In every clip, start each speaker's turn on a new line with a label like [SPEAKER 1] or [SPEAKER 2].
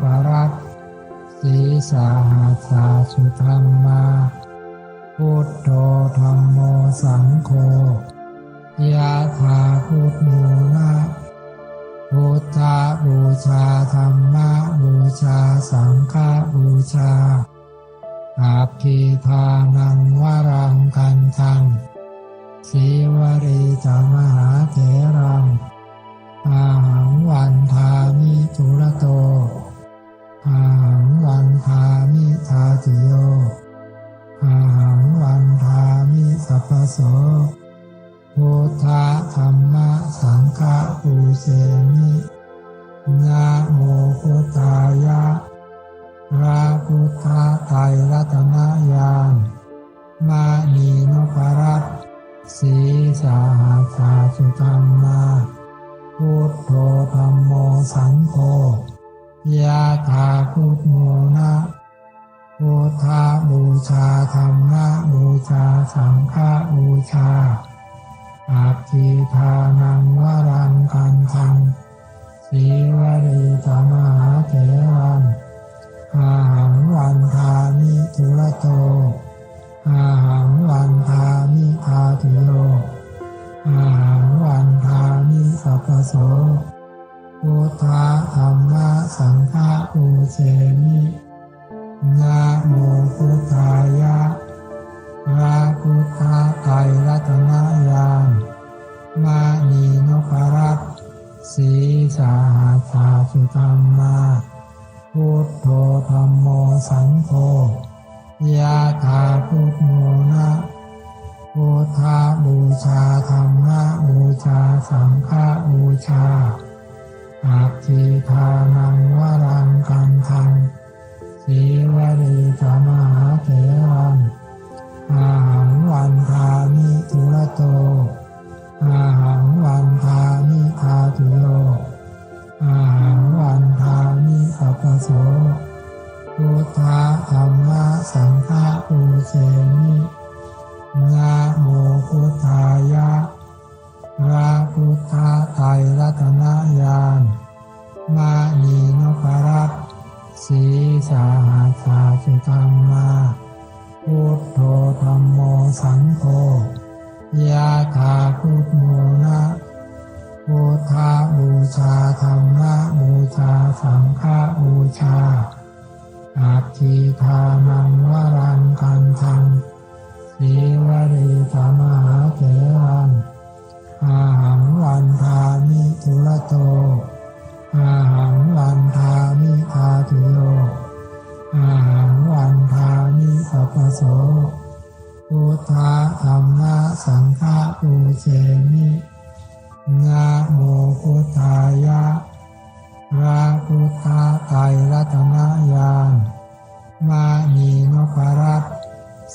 [SPEAKER 1] ปรัตสีสาหัสาสุธรรมาพุทโธธรรมโมสังโฆยะถาพุทโมนะพุทธาบูชาธรรมะบูชาสังฆบูชาอาภิทานังวรังกันทังสีวรีจามหาเถรังอาหังวันทามิทุระโต อาหังวันทามิทาติโยอาหังวันทามิสัพพโสโพธาธรรมะสังฆปูเสนิ สังฆาบูชาอาทิทานังวรังกันทังสีวรีตมหาเถรังอาหังวันทามิทุระโต อาหังวันทามิทาติโยอาหังวันทามิสัพพโสพุทธธรรมะสังฆปูเสมินะโมพุทธายะ พระพุทธไตรรัตนญานมานีนพรัตสีสาหัสสาสุธรรม บูชาอาทิทานังวรังกันทังสีวรีตมหาเถรังอาหังวันทามิทุระโต อาหังวันทามิทาติโยอาหังวันทามิสัพโสพุทธธรรมะสังฆปูเสมินะโมพุทธายะ พระพุทธไตรรัตนญาณมานีนพรัตน์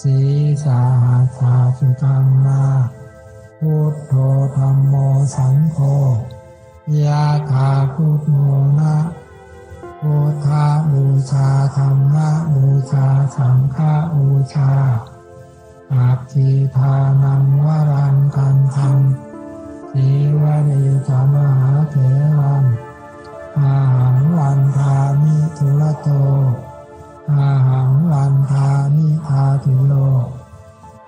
[SPEAKER 1] สีสาหัสาสุธรรมาพุทโธธรรมโมสังโฆยะถาพุทโมนะพุทธบูชาธรรมะบูชาสังฆบูชาอาทิทานังวรังกันทังสีวรีจามหาเถรัง อาหังวันทามิทุระโต อาหังวันทามิทาติโย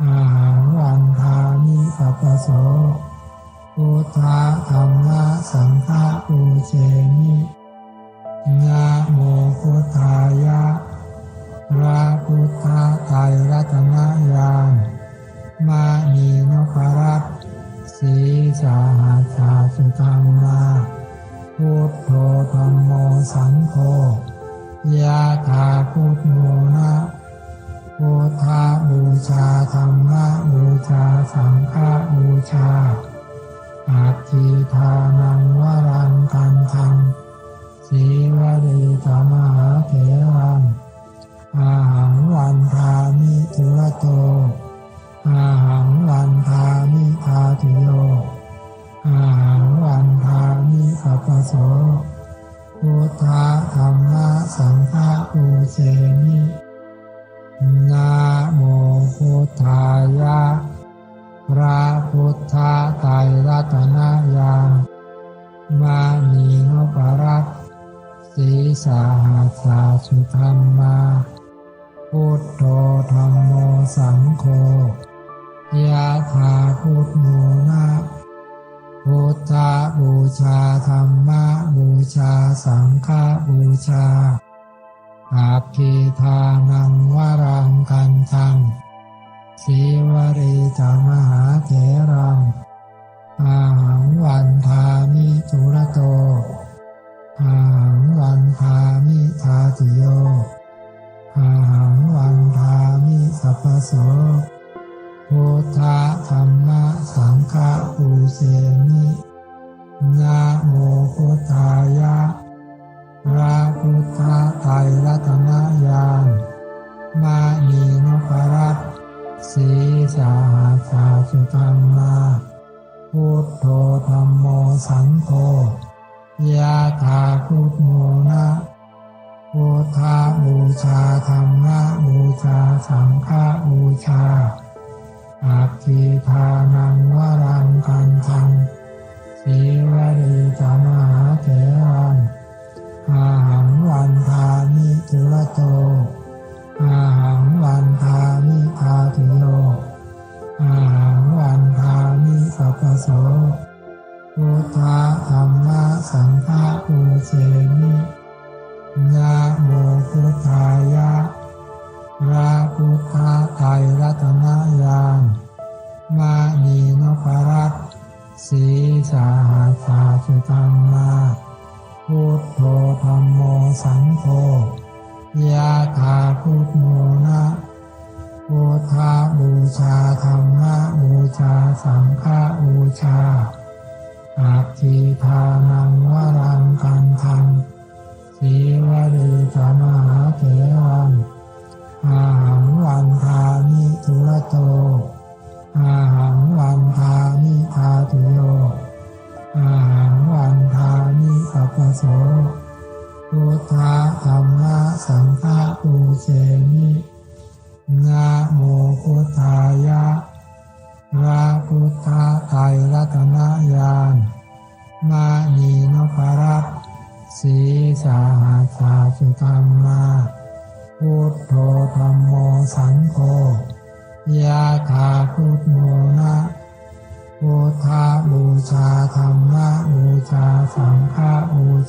[SPEAKER 1] อาหังวันทามิสัพโสพุทธธรรมะสังฆปูเชมินะโมพุทธายะพระพุทธไตรรัตนญาณมานีนพรัตสีสาหัสาสุธรรมา พุทโธธรรมโมสังโฆยะถาพุทโมนะพุทธาบูชาธรรมะบูชาสังฆบูชาอาทิทานังวรังกันทังสีวรีตมหาเถรังอาหังวันทามิทุระโตอาหังวันทามิทาตุโย อาหังวันทามิสัพพโสพุทธธรรมะสังฆปูเชมินะโมพุทธายะพระพุทธไตรรัตนญาณมานีนปรัตสีสาหัสาสุธรรมาพุทโธธรรมโมสังโฆยะถาพุทโมนะ พุทธบูชาธรรมบูชาสังฆบูชาอาภิทานังวรังกันทังสีวรีจามหาเถรังอาหังวันทามิทุรโตอาหังวันทามิทาติโยอาหังวันทามิสัพพโส ทธธรรมะสังฆปูเสมินะโมพุทธายะพระพุทธไตรรัตนญาณมานีนพรัตสีสาหัสาสุธรรมาพุทโธธรรมโมสังโฆยะถาพุทโมนะพุทธบูชาธรรมะบูชาสังฆบูชา อาทิทานังวรังกันทังสี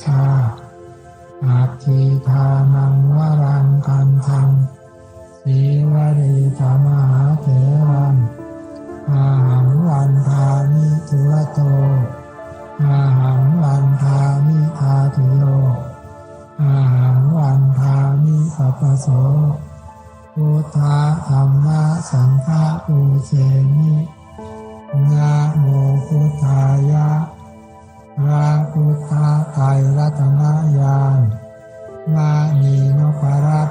[SPEAKER 1] ชาอาทิทานังวรังกันทัง มานีนพรัต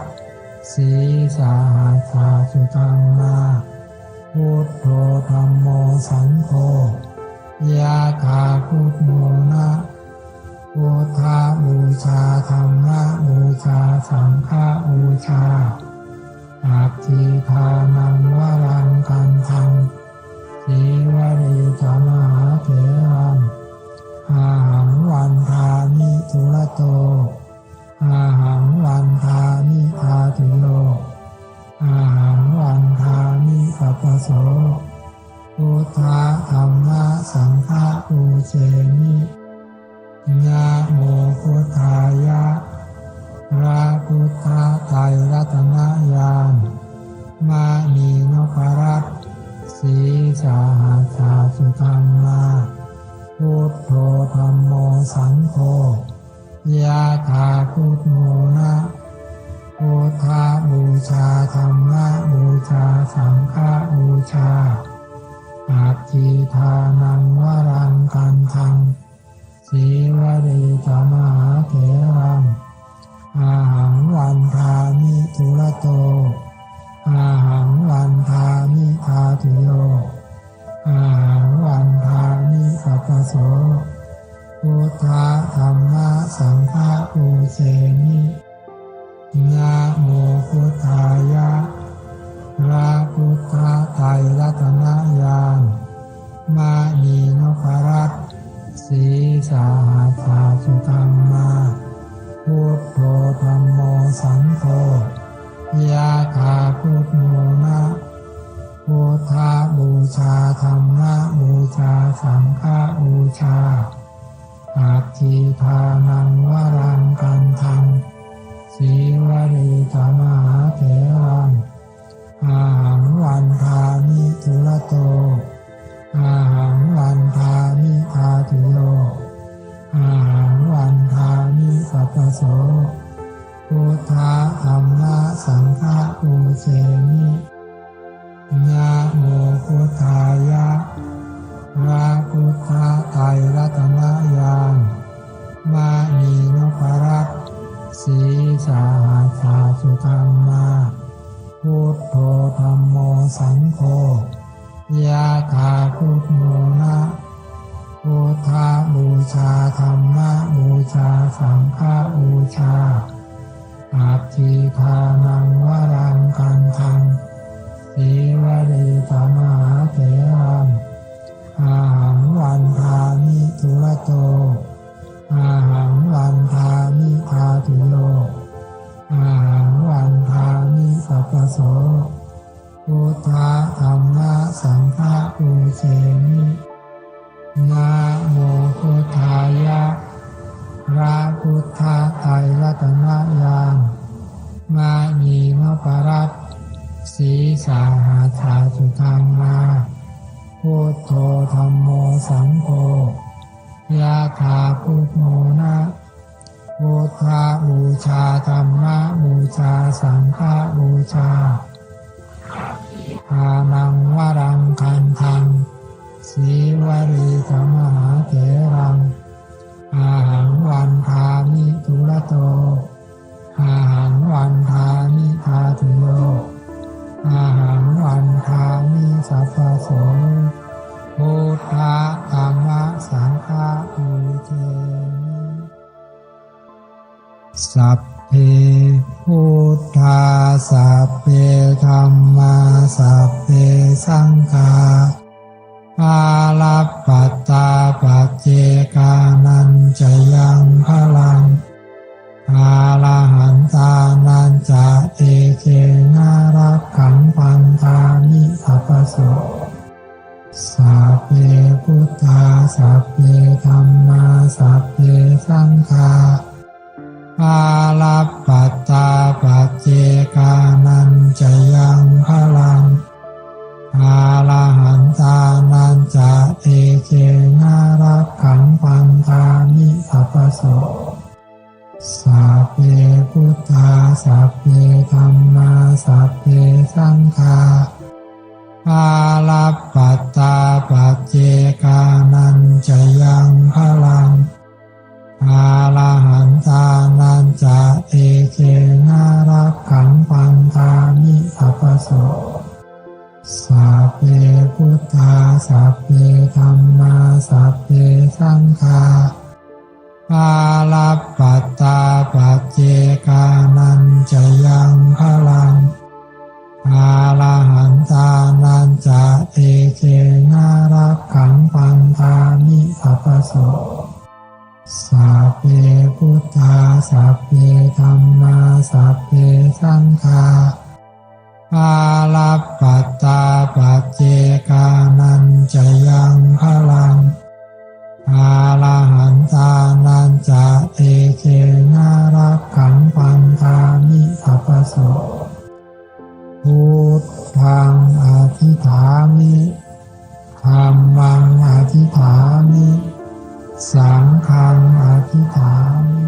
[SPEAKER 1] สีสาหัสาสุธรรมาพุทโธธรรมโมสังโฆยะถาพุทโมนะพุทธาบูชาธรรมะบูชาสังฆาบูชาอาทิทานังวรังกันทังสีวรีจามหาเถรังอาหังวันทามิทุระโต อาหังอันทานิอาติโยอาหังอันทานิอัปโสพุทธาธรรมะสังฆะอุเจนิย จีทานังวะ นีนพรัตสีสาหัสาสุธรรมาพุทโธธรรมโมสังโฆยาคาพุทโมนะพุทธบูชาธรรมะบูชาสังฆบูชาอาทิทานังวรังกันทังสีวรีตมหาเถรังอาหังวันทามิทุระโต อาหังวันทามิทาตุโยอาหังวันทามิสัพพโสพุทธะธรรมะสังฆะปูเชมินะโมพุทธายะพระพุทธไตรรัตนญาณมานีนพรัตสีสาหัสาสุธรรมาพุทโธธรรมโมสังโฆ ยะถาพุทโมนะพุทธบูชาธรรมะบูชาสังฆบูชาอาทิทานังว สีสาหาธาสุธรรมาพุทโธธรรมโมสังโฆยาคาพุทโมนะพุทธบูชาธรรมะบูชาสังฆบูชาทานังวรังคันทังสีวรีธรรมหาเถรัง อาหังวันทามิทุระโต อาหังวันทามิทาตุโย อาหังวันทามิสัพพโสพุทธะธรรมะสังฆะปูเชมิสัพเพพุทธาสัพเพธรรมาสัพเพสังฆาปาลปัตตาปัจเจกานันจะยังพลัง อาลาหันตานันจะเอเจนารักขังปันทามิสัพพโสสัพเพพุทธาสัพเพธรรมาสัพเพสังฆาอา เอ มาสัพเพสังฆาปาลัปัตตาปัจเจกานันจะยังพลังอาลาหันตานันจะเอเกนารักขังพันธามิสัพพโสพุทธังอธิฐามิธรรมังอธิฐามิ สังฆังอธิฐามิ